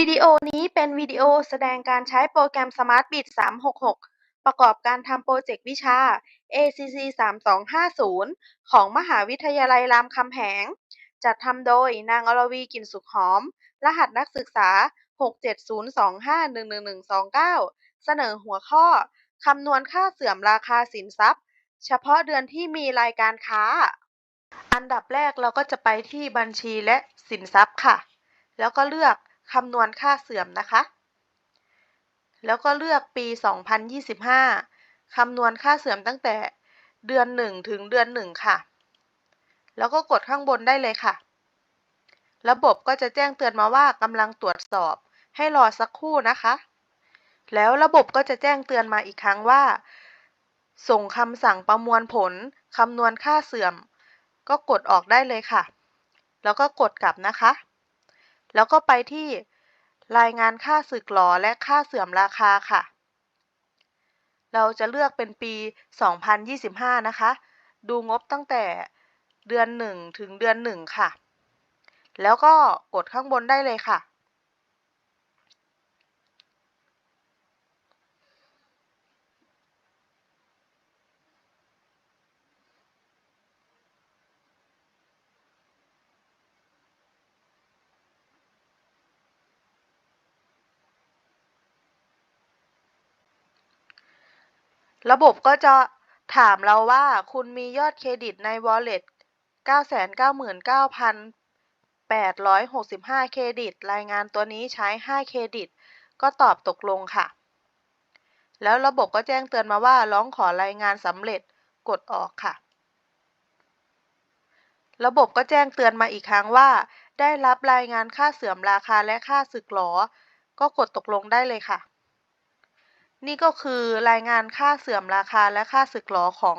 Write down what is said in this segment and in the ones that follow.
วิดีโอนี้เป็นวิดีโอแสดงการใช้โปรแกรม SmartBit 366 ประกอบการทำโปรเจกต์วิชา ACC 3250 ของมหาวิทยาลัยรามคำแหง จัดทำโดยนางอรวีกินสุขหอม รหัสนักศึกษา 670251129 เสนอหัวข้อ คำนวณค่าเสื่อมราคาสินทรัพย์ เฉพาะเดือนที่มีรายการค้า อันดับแรกเราก็จะไปที่บัญชีและสินทรัพย์ค่ะ แล้วก็เลือก คำนวณค่าเสื่อมนะคะ แล้วก็เลือกปี 2025 คำนวณค่าเสื่อมตั้งแต่เดือน 1 ถึงเดือน 1 ค่ะ แล้วก็กดข้างบนได้เลยค่ะ ระบบก็จะแจ้งเตือนมาว่ากำลังตรวจสอบ ให้รอสักครู่นะคะ แล้วระบบก็จะแจ้งเตือนมาอีกครั้งว่า ส่งคำสั่งประมวลผลคำนวณค่าเสื่อม ก็กดออกได้เลยค่ะ แล้วก็กดกลับนะคะ แล้วก็ไปที่รายงานค่าสึกหรอและค่าเสื่อมราคาค่ะ เราจะเลือกเป็นปี 2025 นะคะ ดูงบตั้งแต่เดือน 1 ถึงเดือน 1 ค่ะ แล้วก็กดข้างบนได้เลยค่ะ ระบบก็จะถามเราว่าคุณมียอดเครดิตใน Wallet 999,865 เครดิต รายงานตัวนี้ใช้ 5 เครดิต ก็ตอบตกลงค่ะ แล้วระบบก็แจ้งเตือนมาว่าร้องขอรายงานสำเร็จ กดออกค่ะ ระบบก็แจ้งเตือนมาอีกครั้งว่า ได้รับรายงานค่าเสื่อมราคาและค่าสึกหรอ ก็กดตกลงได้เลยค่ะ นี่ก็คือรายงานค่าเสื่อมราคาและค่าสึกหรอของ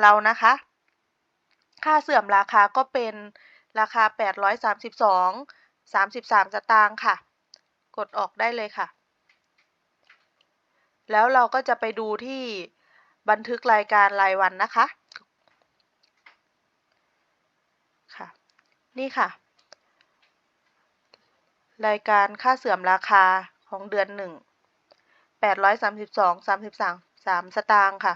เรานะคะ ค่าเสื่อมราคาก็เป็นราคา 832 33 สตางค์ค่ะ กดออกได้เลยค่ะ แล้วเราก็จะไปดูที่บันทึกรายการรายวันนะคะ ค่ะ นี่ค่ะ รายการค่าเสื่อมราคาของเดือนหนึ่ง 832 33 3สตางค์ค่ะ